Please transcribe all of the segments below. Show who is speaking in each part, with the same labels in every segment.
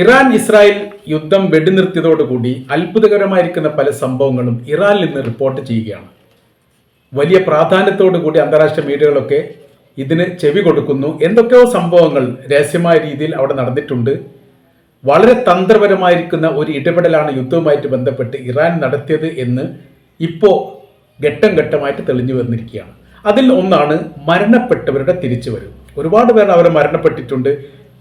Speaker 1: Iran Israel യുദ്ധം വെടിനിർത്തിയതോടുകൂടി അത്ഭുതകരമായിരിക്കുന്ന പല സംഭവങ്ങളും ഇറാനിൽ നിന്ന് റിപ്പോർട്ട് ചെയ്യുകയാണ്. വലിയ കൂടി അന്താരാഷ്ട്ര മീഡിയകളൊക്കെ ഇതിന് ചെവി കൊടുക്കുന്നു. എന്തൊക്കെയോ സംഭവങ്ങൾ രഹസ്യമായ രീതിയിൽ അവിടെ നടന്നിട്ടുണ്ട്. വളരെ തന്ത്രപരമായിരിക്കുന്ന ഒരു ഇടപെടലാണ് യുദ്ധവുമായിട്ട് ബന്ധപ്പെട്ട് ഇറാൻ നടത്തിയത് എന്ന് ഇപ്പോൾ ഘട്ടം ഘട്ടമായിട്ട് തെളിഞ്ഞു വന്നിരിക്കുകയാണ്. അതിൽ ഒന്നാണ് മരണപ്പെട്ടവരുടെ തിരിച്ചുവരവ്. ഒരുപാട് പേർ അവർ മരണപ്പെട്ടിട്ടുണ്ട്.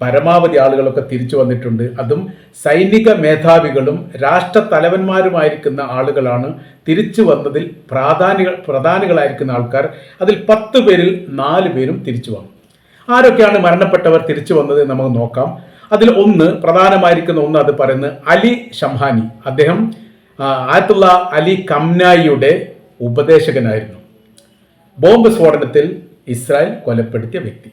Speaker 1: പരമാവധി ആളുകളൊക്കെ തിരിച്ചു വന്നിട്ടുണ്ട്. അതും സൈനിക മേധാവികളും രാഷ്ട്ര തലവന്മാരുമായിരിക്കുന്ന ആളുകളാണ് തിരിച്ചു വന്നതിൽ പ്രാധാന്യ പ്രധാനികളായിരിക്കുന്ന ആൾക്കാർ. അതിൽ പത്ത് പേരിൽ നാല് പേരും തിരിച്ചു വന്നു. ആരൊക്കെയാണ് മരണപ്പെട്ടവർ തിരിച്ചു വന്നത് നമുക്ക് നോക്കാം. അതിൽ ഒന്ന് പ്രധാനമായിരിക്കുന്ന ഒന്ന് അത് പറയുന്നത് അലി ഷംഹാനി അദ്ദേഹം ആയത്തുള്ള അലി കംനായിയുടെ ഉപദേശകനായിരുന്നു. ബോംബ് സ്ഫോടനത്തിൽ ഇസ്രായേൽ കൊലപ്പെടുത്തിയ വ്യക്തി.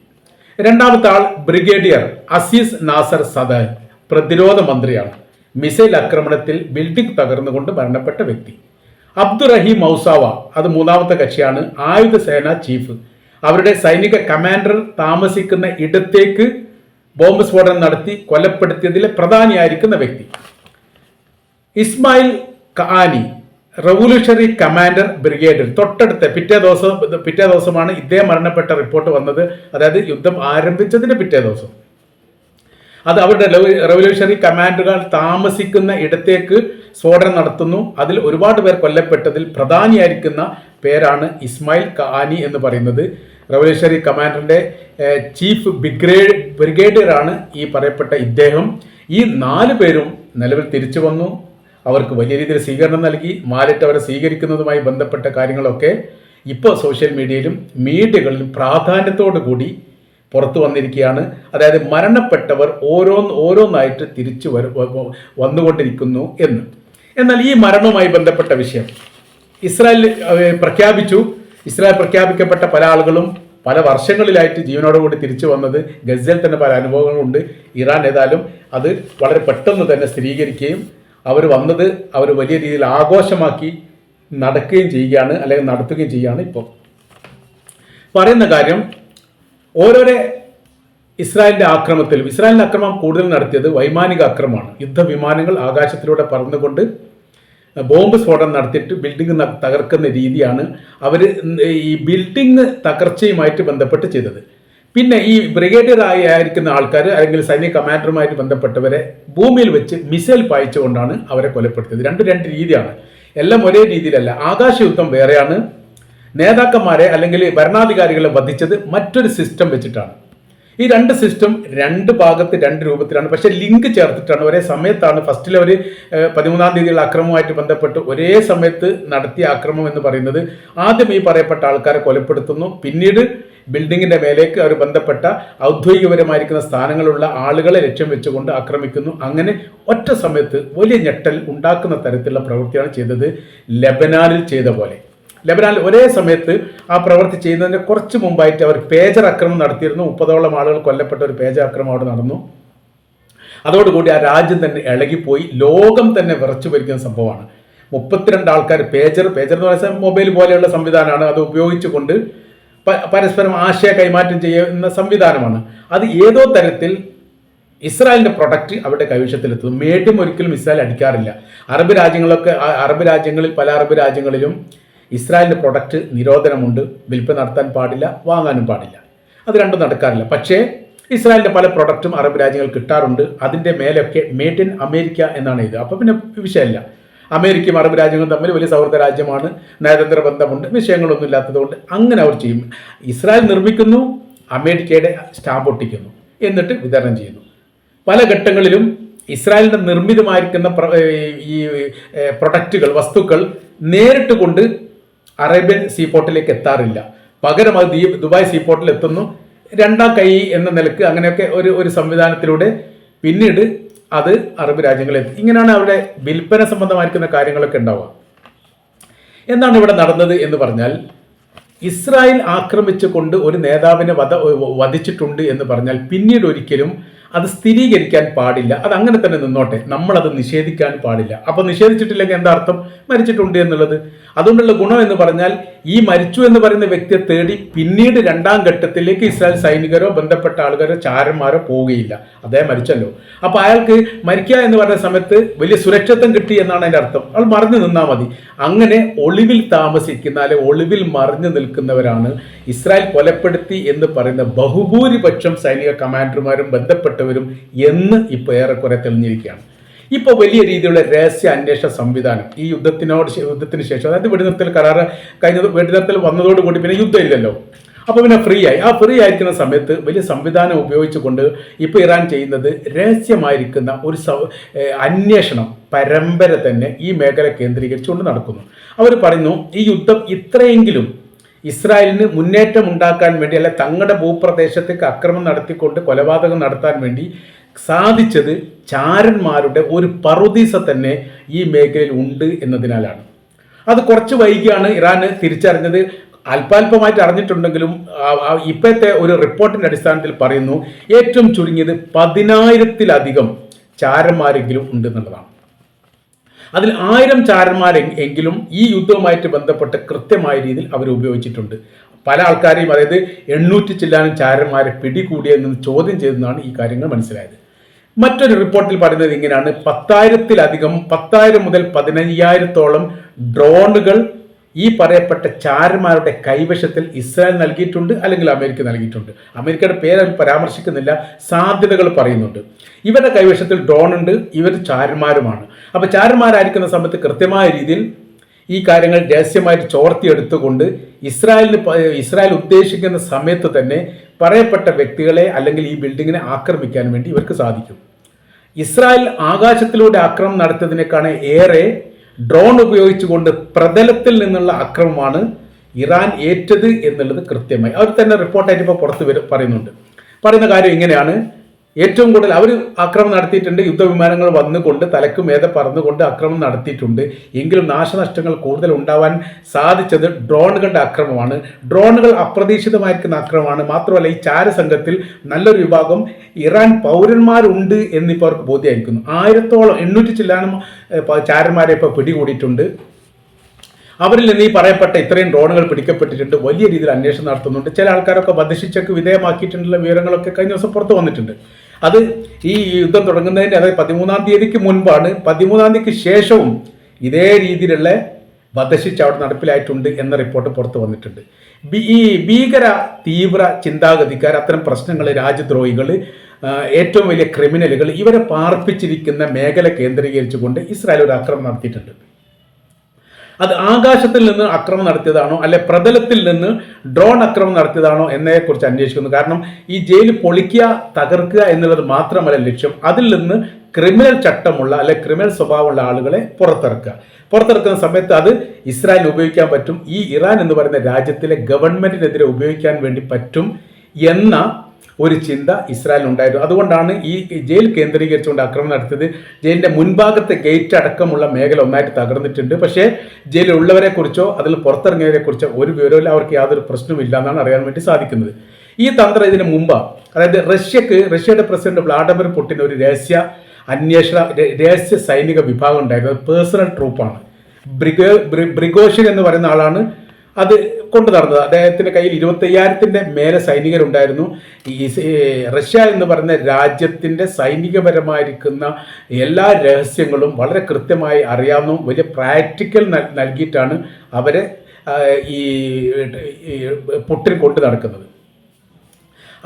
Speaker 1: രണ്ടാമത്തെ ആൾ ബ്രിഗേഡിയർ അസീസ് നാസർ സദാൻ പ്രതിരോധ മന്ത്രിയാണ്. മിസൈൽ ആക്രമണത്തിൽ ബിൽഡിംഗ് തകർന്നുകൊണ്ട് മരണപ്പെട്ട വ്യക്തി. അബ്ദുറഹീം മൗസാവ അത് മൂന്നാമത്തെ കക്ഷിയാണ്. ആയുധ സേന ചീഫ്. അവരുടെ സൈനിക കമാൻഡർ താമസിക്കുന്ന ഇടത്തേക്ക് ബോംബ് സ്ഫോടനം നടത്തി കൊലപ്പെടുത്തിയതിലെ പ്രധാനിയായിരിക്കുന്ന വ്യക്തി. ഇസ്മായിൽ കഹാനി റവല്യൂഷണറി കമാൻഡർ ബ്രിഗേഡിൽ തൊട്ടടുത്ത പിറ്റേ ദിവസം പിറ്റേ ദിവസമാണ് ഇദ്ദേഹം മരണപ്പെട്ട റിപ്പോർട്ട് വന്നത്. അതായത് യുദ്ധം ആരംഭിച്ചതിന് പിറ്റേ ദിവസം. അത് അവരുടെ റവ- റവല്യൂഷണറി കമാൻഡുകൾ താമസിക്കുന്ന ഇടത്തേക്ക് സ്ഫോടനം നടത്തുന്നു. അതിൽ ഒരുപാട് പേർ കൊല്ലപ്പെട്ടതിൽ പ്രധാനിയായിരിക്കുന്ന പേരാണ് ഇസ്മായിൽ കാനി എന്ന് പറയുന്നത്. റവല്യൂഷണറി കമാൻഡറിന്റെ ചീഫ് ബ്രിഗേഡ് ബ്രിഗേഡിയറാണ് ഈ പറയപ്പെട്ട ഇദ്ദേഹം. ഈ നാല് പേരും നിലവിൽ തിരിച്ചു വന്നു. അവർക്ക് വലിയ രീതിയിൽ സ്വീകരണം നൽകി മാലിട്ട് അവരെ സ്വീകരിക്കുന്നതുമായി ബന്ധപ്പെട്ട കാര്യങ്ങളൊക്കെ ഇപ്പോൾ സോഷ്യൽ മീഡിയയിലും മീഡിയകളിലും പ്രാധാന്യത്തോടു കൂടി പുറത്തു വന്നിരിക്കുകയാണ്. അതായത് മരണപ്പെട്ടവർ ഓരോന്ന് ഓരോന്നായിട്ട് തിരിച്ചു വര വന്നുകൊണ്ടിരിക്കുന്നു എന്ന്. എന്നാൽ ഈ മരണവുമായി ബന്ധപ്പെട്ട വിഷയം ഇസ്രായേൽ പ്രഖ്യാപിച്ചു. ഇസ്രായേൽ പ്രഖ്യാപിക്കപ്പെട്ട പല ആളുകളും പല വർഷങ്ങളിലായിട്ട് ജീവനോടുകൂടി തിരിച്ചു വന്നത് ഗസയിൽ തന്നെ പല അനുഭവങ്ങളുണ്ട്. ഇറാൻ ഏതായാലും അത് വളരെ പെട്ടെന്ന് തന്നെ സ്ഥിരീകരിക്കുകയും അവർ വന്നത് അവർ വലിയ രീതിയിൽ ആഘോഷമാക്കി നടക്കുകയും ചെയ്യുകയാണ് അല്ലെങ്കിൽ നടത്തുകയും ചെയ്യുകയാണ് ഇപ്പോൾ. പറയുന്ന കാര്യം ഓരോരോ ഇസ്രായേലിന്റെ ആക്രമത്തിൽ ഇസ്രായേലിന്റെ ആക്രമം കൂടുതൽ നടത്തിയത് വൈമാനിക ആക്രമമാണ് യുദ്ധവിമാനങ്ങൾ ആകാശത്തിലൂടെ പറന്നുകൊണ്ട് ബോംബ് സ്ഫോടനം നടത്തിയിട്ട് ബിൽഡിംഗ് തകർക്കുന്ന രീതിയാണ് അവർ ഈ ബിൽഡിംഗ് തകർച്ചയുമായിട്ട് ബന്ധപ്പെട്ട് ചെയ്തത്. പിന്നെ ഈ ബ്രിഗേഡിയർ ആയി ആയിരിക്കുന്ന ആൾക്കാർ അല്ലെങ്കിൽ സൈനിക കമാൻഡറുമായിട്ട് ബന്ധപ്പെട്ടവരെ ഭൂമിയിൽ വെച്ച് മിസൈൽ പായിച്ചുകൊണ്ടാണ് അവരെ കൊലപ്പെടുത്തിയത്. രണ്ട് രണ്ട് രീതിയാണ്. എല്ലാം ഒരേ രീതിയിലല്ല. ആകാശ യുദ്ധം വേറെയാണ്. നേതാക്കന്മാരെ അല്ലെങ്കിൽ ഭരണാധികാരികളെ വധിച്ചത് മറ്റൊരു സിസ്റ്റം വെച്ചിട്ടാണ്. ഈ രണ്ട് സിസ്റ്റം രണ്ട് ഭാഗത്ത് രണ്ട് രൂപത്തിലാണ്. പക്ഷേ ലിങ്ക് ചേർത്തിട്ടാണ്. ഒരേ സമയത്താണ് ഫസ്റ്റിൽ ഒരു പതിമൂന്നാം തീയതിയുള്ള അക്രമവുമായിട്ട് ബന്ധപ്പെട്ട് ഒരേ സമയത്ത് നടത്തിയ അക്രമം എന്ന് പറയുന്നത് ആദ്യം ഈ പറയപ്പെട്ട ആൾക്കാരെ കൊലപ്പെടുത്തുന്നു. പിന്നീട് ബിൽഡിങ്ങിന്റെ മേലേക്ക് അവർ ബന്ധപ്പെട്ട ഔദ്യോഗികപരമായിരിക്കുന്ന സ്ഥാനങ്ങളുള്ള ആളുകളെ ലക്ഷ്യം വെച്ചുകൊണ്ട് ആക്രമിക്കുന്നു. അങ്ങനെ ഒറ്റ സമയത്ത് വലിയ ഞെട്ടൽ ഉണ്ടാക്കുന്ന തരത്തിലുള്ള പ്രവൃത്തിയാണ് ചെയ്തത് ലബനാനിൽ ചെയ്ത പോലെ. ലബനാനിൽ ഒരേ സമയത്ത് ആ പ്രവൃത്തി ചെയ്യുന്നതിന് കുറച്ച് മുമ്പായിട്ട് അവർ പേജർ ആക്രമണം നടത്തിയിരുന്നു. മുപ്പതോളം ആളുകൾ കൊല്ലപ്പെട്ട ഒരു പേജർ ആക്രമണം അവിടെ നടന്നു. അതോടുകൂടി ആ രാജ്യം തന്നെ ഇളകിപ്പോയി. ലോകം തന്നെ വിറച്ചു ഭരിക്കുന്ന സംഭവമാണ്. മുപ്പത്തിരണ്ട് ആൾക്കാർ പേജർ പേജർ എന്ന് പറയുന്നത് മൊബൈൽ പോലെയുള്ള സംവിധാനമാണ് അത് ഉപയോഗിച്ചുകൊണ്ട് പരസ്പരം ആശയ കൈമാറ്റം ചെയ്യുന്ന സംവിധാനമാണ്. അത് ഏതോ തരത്തിൽ ഇസ്രായേലിന്റെ പ്രൊഡക്റ്റ് അവരുടെ കൈവശത്തിലെത്തുന്നു. മേടും ഒരിക്കലും ഇസ്രായേൽ അടിക്കാറില്ല. അറബ് രാജ്യങ്ങളൊക്കെ അറബ് രാജ്യങ്ങളിൽ പല അറബ് രാജ്യങ്ങളിലും ഇസ്രായേലിന്റെ പ്രൊഡക്റ്റ് നിരോധനമുണ്ട്. വിൽപ്പന നടത്താൻ പാടില്ല വാങ്ങാനും പാടില്ല. അത് രണ്ടും നടക്കാറില്ല. പക്ഷേ ഇസ്രായേലിന്റെ പല പ്രൊഡക്റ്റും അറബ് രാജ്യങ്ങൾ കിട്ടാറുണ്ട്. അതിന്റെ മേലൊക്കെ മേഡ് ഇൻ അമേരിക്ക എന്നാണ് ഇത് അപ്പോൾ പിന്നെ വിഷയമില്ല. അമേരിക്കയും അറബ് രാജ്യങ്ങളും തമ്മിൽ വലിയ സൗഹൃദ രാജ്യമാണ്. നയതന്ത്ര ബന്ധമുണ്ട്. വിഷയങ്ങളൊന്നും ഇല്ലാത്തതുകൊണ്ട് അങ്ങനെ അവർ ചെയ്യും ഇസ്രായേൽ നിർമ്മിക്കുന്നു അമേരിക്കയുടെ സ്റ്റാമ്പ് ഒട്ടിക്കുന്നു എന്നിട്ട് വിതരണം ചെയ്യുന്നു. പല ഘട്ടങ്ങളിലും ഇസ്രായേലിന്റെ നിർമ്മിതമായിരിക്കുന്ന ഈ പ്രൊഡക്റ്റുകൾ വസ്തുക്കൾ നേരിട്ട് കൊണ്ട് അറേബ്യൻ സീപോർട്ടിലേക്ക് എത്താറില്ല. പകരം അത് ദുബായ് സീപോർട്ടിൽ എത്തുന്നു രണ്ടാം കൈ എന്ന നിലയ്ക്ക് അങ്ങനെയൊക്കെ ഒരു ഒരു സംവിധാനത്തിലൂടെ പിന്നീട് അത് അറബ് രാജ്യങ്ങളിൽ ഇങ്ങനെയാണ് അവിടെ വിൽപ്പന സംബന്ധമായിരിക്കുന്ന കാര്യങ്ങളൊക്കെ ഉണ്ടാവുക. എന്താണ് ഇവിടെ നടന്നത് എന്ന് പറഞ്ഞാൽ ഇസ്രായേൽ ആക്രമിച്ചുകൊണ്ട് ഒരു നേതാവിനെ വധ വധിച്ചിട്ടുണ്ട് എന്ന് പറഞ്ഞാൽ പിന്നീട് ഒരിക്കലും അത് സ്ഥിരീകരിക്കാൻ പാടില്ല. അത് അങ്ങനെ തന്നെ നിന്നോട്ടെ. നമ്മളത് നിഷേധിക്കാൻ പാടില്ല. അപ്പോൾ നിഷേധിച്ചിട്ടില്ലെങ്കിൽ എന്താ അർത്ഥം? മരിച്ചിട്ടുണ്ട് എന്നുള്ളത്. അതുകൊണ്ടുള്ള ഗുണം എന്ന് പറഞ്ഞാൽ ഈ മരിച്ചു എന്ന് പറയുന്ന വ്യക്തിയെ തേടി പിന്നീട് രണ്ടാം ഘട്ടത്തിലേക്ക് ഇസ്രായേൽ സൈനികരോ ബന്ധപ്പെട്ട ആളുകാരോ ചാരന്മാരോ പോവുകയില്ല. അദ്ദേഹം മരിച്ചല്ലോ. അപ്പോൾ അയാൾക്ക് മരിക്കുക എന്ന് പറയുന്ന സമയത്ത് വലിയ സുരക്ഷിതത്വം കിട്ടി എന്നാണ് അതിന്റെ അർത്ഥം. അയാൾ മറിഞ്ഞു നിന്നാൽ മതി. അങ്ങനെ ഒളിവിൽ താമസിക്കുന്ന അല്ലെ ഒളിവിൽ മറിഞ്ഞു നിൽക്കുന്നവരാണ് ഇസ്രായേൽ കൊലപ്പെടുത്തി എന്ന് പറയുന്ന ബഹുഭൂരിപക്ഷം സൈനിക കമാൻഡർമാരും ബന്ധപ്പെട്ടവരും എന്ന് ഇപ്പോൾ ഏറെക്കുറെ തെളിഞ്ഞിരിക്കുകയാണ്. ഇപ്പോൾ വലിയ രീതിയിലുള്ള രഹസ്യ അന്വേഷണ സംവിധാനം ഈ യുദ്ധത്തിനോട് യുദ്ധത്തിന് ശേഷം അതായത് വെടിനിർത്തൽ കരാർ കഴിഞ്ഞ വെടിനിർത്തൽ വന്നതോടുകൂടി പിന്നെ യുദ്ധമില്ലല്ലോ അപ്പോൾ പിന്നെ ഫ്രീ ആയി. ആ ഫ്രീ ആയിരിക്കുന്ന സമയത്ത് വലിയ സംവിധാനം ഉപയോഗിച്ചുകൊണ്ട് ഇപ്പോൾ ഇറാൻ ചെയ്യുന്നത് രഹസ്യമായിരിക്കുന്ന ഒരു അന്വേഷണം പരമ്പര തന്നെ ഈ മേഖല കേന്ദ്രീകരിച്ചുകൊണ്ട് നടക്കുന്നു. അവർ പറയുന്നു ഈ യുദ്ധം ഇത്രയെങ്കിലും ഇസ്രായേലിന് മുന്നേറ്റം ഉണ്ടാക്കാൻ വേണ്ടി അല്ലെ തങ്ങളുടെ ഭൂപ്രദേശത്തേക്ക് അക്രമം നടത്തിക്കൊണ്ട് കൊലപാതകം നടത്താൻ വേണ്ടി സാധിച്ചത് ചാരന്മാരുടെ ഒരു പറുദീസ തന്നെ ഈ മേഖലയിൽ ഉണ്ട് എന്നതിനാലാണ്. അത് കുറച്ച് വൈകിയാണ് ഇറാൻ തിരിച്ചറിഞ്ഞത്. അല്പാൽപമായിട്ട് അറിഞ്ഞിട്ടുണ്ടെങ്കിലും ഇപ്പോഴത്തെ ഒരു റിപ്പോർട്ടിന്റെ അടിസ്ഥാനത്തിൽ പറയുന്നു ഏറ്റവും ചുരുങ്ങിയത് പതിനായിരത്തിലധികം ചാരന്മാരെങ്കിലും ഉണ്ടെന്നുള്ളതാണ്. അതിൽ ആയിരം ചാരന്മാരെ എങ്കിലും ഈ യുദ്ധവുമായിട്ട് ബന്ധപ്പെട്ട് കൃത്യമായ രീതിയിൽ അവർ ഉപയോഗിച്ചിട്ടുണ്ട്. പല ആൾക്കാരെയും അതായത് എണ്ണൂറ്റി ചില്ലാനും ചാരന്മാരെ പിടികൂടിയെന്ന് ചോദ്യം ചെയ്തെന്നാണ് ഈ കാര്യങ്ങൾ മനസ്സിലായത്. മറ്റൊരു റിപ്പോർട്ടിൽ പറയുന്നത് ഇങ്ങനെയാണ്. പത്തായിരത്തിലധികം പത്തായിരം മുതൽ പതിനയ്യായിരത്തോളം ഡ്രോണുകൾ ഈ പറയപ്പെട്ട ചാരന്മാരുടെ കൈവശത്തിൽ ഇസ്രായേൽ നൽകിയിട്ടുണ്ട് അല്ലെങ്കിൽ അമേരിക്ക നൽകിയിട്ടുണ്ട്. അമേരിക്കയുടെ പേര് അവർ പരാമർശിക്കുന്നില്ല. സാധ്യതകൾ പറയുന്നുണ്ട്. ഇവരുടെ കൈവശത്തിൽ ഡ്രോൺ ഉണ്ട്. ഇവർ ചാരന്മാരുമാണ്. അപ്പോൾ ചാരന്മാരായിരിക്കുന്ന സമയത്ത് കൃത്യമായ രീതിയിൽ ഈ കാര്യങ്ങൾ രഹസ്യമായിട്ട് ചോർത്തിയെടുത്തുകൊണ്ട് ഇസ്രായേലിന് ഇസ്രായേൽ ഉദ്ദേശിക്കുന്ന സമയത്ത് തന്നെ പറയപ്പെട്ട വ്യക്തികളെ അല്ലെങ്കിൽ ഈ ബിൽഡിങ്ങിനെ ആക്രമിക്കാൻ വേണ്ടി ഇവർക്ക് സാധിക്കും. ഇസ്രായേൽ ആകാശത്തിലൂടെ ആക്രമണം നടത്തിയതിനേക്കാണ് ഏറെ ഡ്രോൺ ഉപയോഗിച്ചുകൊണ്ട് പ്രതലത്തിൽ നിന്നുള്ള അക്രമമാണ് ഇറാൻ ഏറ്റത് എന്നുള്ളത് കൃത്യമായി. അവർ തന്നെ റിപ്പോർട്ടായിട്ട് ഇപ്പോൾ പുറത്ത് പറയുന്നുണ്ട്. പറയുന്ന കാര്യം ഇങ്ങനെയാണ്. ഏറ്റവും കൂടുതൽ അവർ ആക്രമണം നടത്തിയിട്ടുണ്ട് യുദ്ധവിമാനങ്ങൾ വന്നുകൊണ്ട് തലക്കും മേതെ പറന്നുകൊണ്ട് ആക്രമണം നടത്തിയിട്ടുണ്ട്. എങ്കിലും നാശനഷ്ടങ്ങൾ കൂടുതൽ ഉണ്ടാവാൻ സാധിച്ചത് ഡ്രോണുകളുടെ ആക്രമമാണ് ഡ്രോണുകൾ അപ്രതീക്ഷിതമായിരിക്കുന്ന ആക്രമമാണ് മാത്രമല്ല ഈ ചാരസംഘത്തിൽ നല്ലൊരു വിഭാഗം ഇറാൻ പൗരന്മാരുണ്ട് എന്നിപ്പോൾ അവർക്ക് ബോധ്യമായിരിക്കുന്നു ആയിരത്തോളം എണ്ണൂറ്റി ചില്ലാനും ചാരന്മാരെ ഇപ്പോൾ പിടികൂടിയിട്ടുണ്ട്. അവരിൽ നിന്ന് ഈ പറയപ്പെട്ട ഇത്രയും ഡ്രോണുകൾ പിടിക്കപ്പെട്ടിട്ടുണ്ട്. വലിയ രീതിയിൽ അന്വേഷണം നടത്തുന്നുണ്ട്. ചില ആൾക്കാരൊക്കെ വധശിക്ഷയ്ക്ക് വിധേയമാക്കിയിട്ടുള്ള വിവരങ്ങളൊക്കെ കഴിഞ്ഞ ദിവസം പുറത്തു വന്നിട്ടുണ്ട്. അത് ഈ യുദ്ധം തുടങ്ങുന്നതിന്റെ അതായത് പതിമൂന്നാം തീയതിക്ക് മുൻപാണ് പതിമൂന്നാം തീയതിക്ക് ശേഷവും ഇതേ രീതിയിലുള്ള വധശിക്ഷ അവിടെ നടപ്പിലായിട്ടുണ്ട് എന്ന റിപ്പോർട്ട് പുറത്തു വന്നിട്ടുണ്ട്. ഈ ഭീകര തീവ്ര ചിന്താഗതിക്കാർ അത്തരം പ്രശ്നങ്ങൾ രാജ്യദ്രോഹികൾ ഏറ്റവും വലിയ ക്രിമിനലുകൾ ഇവരെ പാർപ്പിച്ചിരിക്കുന്ന മേഖല കേന്ദ്രീകരിച്ചുകൊണ്ട് ഇസ്രായേൽ ഒരു ആക്രമണം നടത്തിയിട്ടുണ്ട്. അത് ആകാശത്തിൽ നിന്ന് അക്രമം നടത്തിയതാണോ അല്ലെ പ്രതലത്തിൽ നിന്ന് ഡ്രോൺ അക്രമം നടത്തിയതാണോ എന്നതിനെക്കുറിച്ച് അന്വേഷിക്കുന്നു. കാരണം ഈ ജയിൽ പൊളിക്കുക തകർക്കുക എന്നുള്ളത് മാത്രമല്ല ലക്ഷ്യം. അതിൽ നിന്ന് ക്രിമിനൽ ചട്ടമുള്ള അല്ലെ ക്രിമിനൽ സ്വഭാവമുള്ള ആളുകളെ പുറത്തിറക്കുക. പുറത്തിറക്കുന്ന സമയത്ത് അത് ഇസ്രായേൽ ഉപയോഗിക്കാൻ പറ്റും. ഈ ഇറാൻ എന്ന് പറയുന്ന രാജ്യത്തിലെ ഗവൺമെന്റിനെതിരെ ഉപയോഗിക്കാൻ വേണ്ടി പറ്റും എന്ന ഒരു ചിന്ത ഇസ്രായേൽ ഉണ്ടായിരുന്നു അതുകൊണ്ടാണ് ഈ ജയിൽ കേന്ദ്രീകരിച്ചുകൊണ്ട് ആക്രമണം നടത്തിയത്. ജയിലിന്റെ മുൻഭാഗത്തെ ഗേറ്റ് അടക്കമുള്ള മേഖല ഒന്നായിട്ട് തകർന്നിട്ടുണ്ട്. പക്ഷേ ജയിലിലുള്ളവരെ കുറിച്ചോ അതിൽ പുറത്തിറങ്ങിയവരെ കുറിച്ചോ ഒരു വിവരമില്ല അവർക്ക് യാതൊരു പ്രശ്നവുമില്ല എന്നാണ് അറിയാൻ വേണ്ടി സാധിക്കുന്നത്. ഈ തന്ത്രം ഇതിന് മുമ്പ് അതായത് റഷ്യക്ക് റഷ്യയുടെ പ്രസിഡന്റ് വ്ളാഡിമിർ പുടിൻ ഒരു രഹസ്യ അന്വേഷണ രഹസ്യ സൈനിക വിഭാഗം ഉണ്ടായിരുന്നു. പേഴ്സണൽ ട്രൂപ്പാണ്. ബ്രിഗോ ബ്രിഗോഷൻ എന്ന് പറയുന്ന ആളാണ് അത് കൊണ്ടു നടന്നത്. അദ്ദേഹത്തിന്റെ കയ്യിൽ ഇരുപത്തയ്യായിരത്തിന്റെ മേലെ സൈനികരുണ്ടായിരുന്നു. ഈ റഷ്യ എന്ന് പറയുന്ന രാജ്യത്തിന്റെ സൈനികപരമായിരിക്കുന്ന എല്ലാ രഹസ്യങ്ങളും വളരെ കൃത്യമായി അറിയാവുന്ന വലിയ പ്രാക്ടിക്കൽ നൽ- നൽകിയിട്ടാണ് അവരെ ഈ പൊട്ടിൽ കൊണ്ടു നടക്കുന്നത്.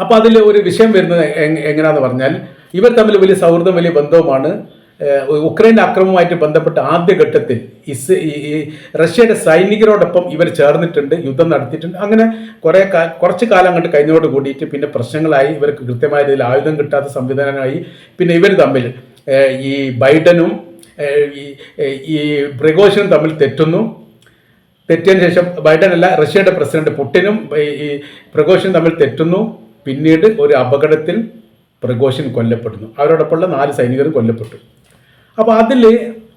Speaker 1: അപ്പോൾ അതിൽ ഒരു വിഷയം വരുന്നത് എങ്ങനെയാണെന്ന് പറഞ്ഞാൽ ഇവർ തമ്മിൽ വലിയ സൗഹൃദം വലിയ ബന്ധവുമാണ്. ഉക്രൈൻ ആക്രമവുമായിട്ട് ബന്ധപ്പെട്ട് ആദ്യഘട്ടത്തിൽ ഇസ് റഷ്യയുടെ സൈനികരോടൊപ്പം ഇവർ ചേർന്നിട്ടുണ്ട് യുദ്ധം നടത്തിയിട്ടുണ്ട്. അങ്ങനെ കുറേ കുറച്ച് കാലം കണ്ട് കഴിഞ്ഞോട് കൂടിയിട്ട് പിന്നെ പ്രശ്നങ്ങളായി ഇവർക്ക് കൃത്യമായ രീതിയിൽ ആയുധം കിട്ടാത്ത സംവിധാനമായി പിന്നെ ഇവർ തമ്മിൽ ഈ ബൈഡനും ഈ ഈ ബ്രിഗോഷനും തമ്മിൽ തെറ്റുന്നു. തെറ്റിയതിന് ശേഷം ബൈഡൻ അല്ല റഷ്യയുടെ പ്രസിഡന്റ് പുട്ടിനും ഈ- പ്രഗോഷനും തമ്മിൽ തെറ്റുന്നു. പിന്നീട് ഒരു അപകടത്തിൽ പ്രഗോഷൻ കൊല്ലപ്പെടുന്നു. അവരോടൊപ്പമുള്ള നാല് സൈനികരും കൊല്ലപ്പെട്ടു. അപ്പോൾ അതിൽ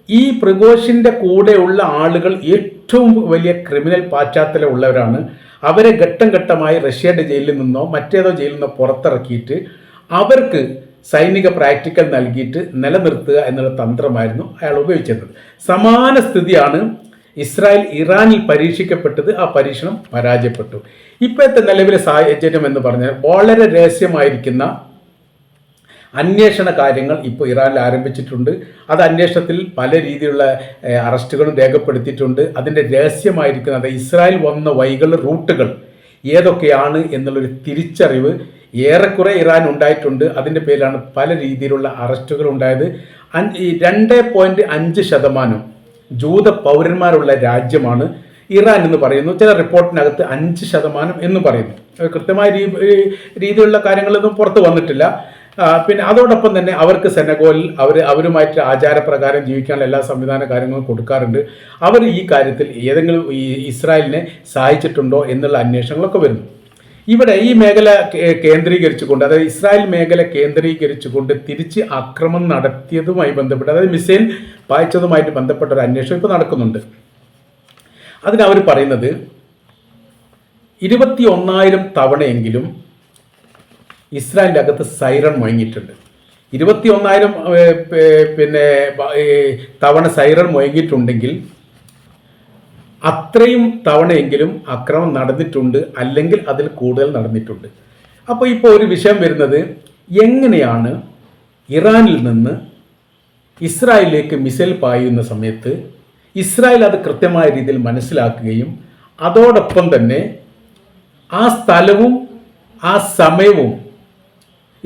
Speaker 1: ഈ പ്രഘോഷിന്റെ കൂടെയുള്ള ആളുകൾ ഏറ്റവും വലിയ ക്രിമിനൽ പാശ്ചാത്തലം ഉള്ളവരാണ് അവരെ ഘട്ടം ഘട്ടമായി റഷ്യയുടെ ജയിലിൽ നിന്നോ മറ്റേതോ ജയിലിൽ നിന്നോ പുറത്തിറക്കിയിട്ട് അവർക്ക് സൈനിക പ്രാക്ടിക്കൽ നൽകിയിട്ട് നിലനിർത്തുക എന്നുള്ള തന്ത്രമായിരുന്നു അയാൾ ഉപയോഗിച്ചിരുന്നത്. സമാന സ്ഥിതിയാണ് ഇസ്രായേൽ ഇറാനിൽ പരീക്ഷിക്കപ്പെട്ടത്. ആ പരീക്ഷണം പരാജയപ്പെട്ടു. ഇപ്പോഴത്തെ നിലവിലെ സാഹചര്യം എന്ന് പറഞ്ഞാൽ വളരെ രഹസ്യമായിരിക്കുന്ന അന്വേഷണ കാര്യങ്ങൾ ഇപ്പോൾ ഇറാനിൽ ആരംഭിച്ചിട്ടുണ്ട്. അത് അന്വേഷണത്തിൽ പല രീതിയിലുള്ള അറസ്റ്റുകളും രേഖപ്പെടുത്തിയിട്ടുണ്ട്. അതിന്റെ രഹസ്യമായിരിക്കുന്ന അത് ഇസ്രായേൽ വന്ന വൈകൾ റൂട്ടുകൾ ഏതൊക്കെയാണ് എന്നുള്ളൊരു തിരിച്ചറിവ് ഏറെക്കുറെ ഇറാൻ ഉണ്ടായിട്ടുണ്ട്. അതിന്റെ പേരിലാണ് പല രീതിയിലുള്ള അറസ്റ്റുകൾ ഉണ്ടായത്. രണ്ട് പോയിന്റ് അഞ്ച് ശതമാനം ജൂത പൗരന്മാരുള്ള രാജ്യമാണ് ഇറാൻ എന്ന് പറയുന്നു. ചില റിപ്പോർട്ടിനകത്ത് അഞ്ച് ശതമാനം എന്ന് പറയുന്നു. കൃത്യമായ രീതിയിലുള്ള കാര്യങ്ങളൊന്നും പുറത്ത് വന്നിട്ടില്ല. പിന്നെ അതോടൊപ്പം തന്നെ അവർക്ക് സെനഗോലിൽ അവർ അവരുമായിട്ട് ആചാരപ്രകാരം ജീവിക്കാനുള്ള എല്ലാ സംവിധാന കാര്യങ്ങളും കൊടുക്കാറുണ്ട്. അവർ ഈ കാര്യത്തിൽ ഏതെങ്കിലും ഈ ഇസ്രായേലിനെ സഹായിച്ചിട്ടുണ്ടോ എന്നുള്ള അന്വേഷണങ്ങളൊക്കെ വരുന്നു ഇവിടെ ഈ മേഖല കേന്ദ്രീകരിച്ചുകൊണ്ട് അതായത് ഇസ്രായേൽ മേഖല കേന്ദ്രീകരിച്ചുകൊണ്ട് തിരിച്ച് ആക്രമണം നടത്തിയതുമായി ബന്ധപ്പെട്ട് അതായത് മിസൈൽ പായിച്ചതുമായിട്ട് ബന്ധപ്പെട്ട ഒരു അന്വേഷണം ഇപ്പോൾ നടക്കുന്നുണ്ട്. അതിനവർ പറയുന്നത് ഇരുപത്തി ഒന്നായിരം തവണയെങ്കിലും ഇസ്രായേലിന്റെ അകത്ത് സൈറൺ മുഴങ്ങിയിട്ടുണ്ട്. ഇരുപത്തി ഒന്നായിരം പിന്നെ തവണ സൈറൺ മുഴങ്ങിയിട്ടുണ്ടെങ്കിൽ അത്രയും തവണയെങ്കിലും അക്രമം നടന്നിട്ടുണ്ട് അല്ലെങ്കിൽ അതിൽ കൂടുതൽ നടന്നിട്ടുണ്ട്. അപ്പോൾ ഇപ്പോൾ ഒരു വിഷയം വരുന്നത് എങ്ങനെയാണ് ഇറാനിൽ നിന്ന് ഇസ്രായേലിലേക്ക് മിസൈൽ പായുന്ന സമയത്ത് ഇസ്രായേൽ അത് കൃത്യമായ രീതിയിൽ മനസ്സിലാക്കുകയും അതോടൊപ്പം തന്നെ ആ സ്ഥലവും ആ സമയവും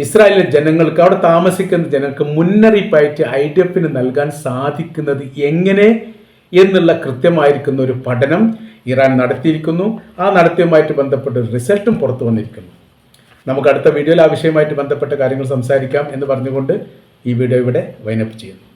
Speaker 1: ഇസ്രായേലിലെ ജനങ്ങൾക്ക് അവിടെ താമസിക്കുന്ന ജനങ്ങൾക്ക് മുന്നറിയിപ്പായിട്ട് ഐ ഡി എഫിന് നൽകാൻ സാധിക്കുന്നത് എങ്ങനെ എന്നുള്ള കൃത്യമായിരിക്കുന്ന ഒരു പഠനം ഇറാൻ നടത്തിയിരിക്കുന്നു. ആ നടത്തിയുമായിട്ട് ബന്ധപ്പെട്ട റിസൾട്ടും പുറത്തു വന്നിരിക്കുന്നു. നമുക്ക് അടുത്ത വീഡിയോയിൽ ആ വിഷയമായിട്ട് ബന്ധപ്പെട്ട കാര്യങ്ങൾ സംസാരിക്കാം എന്ന് പറഞ്ഞുകൊണ്ട് ഈ വീഡിയോ ഇവിടെ വൈനപ്പ് ചെയ്യുന്നു.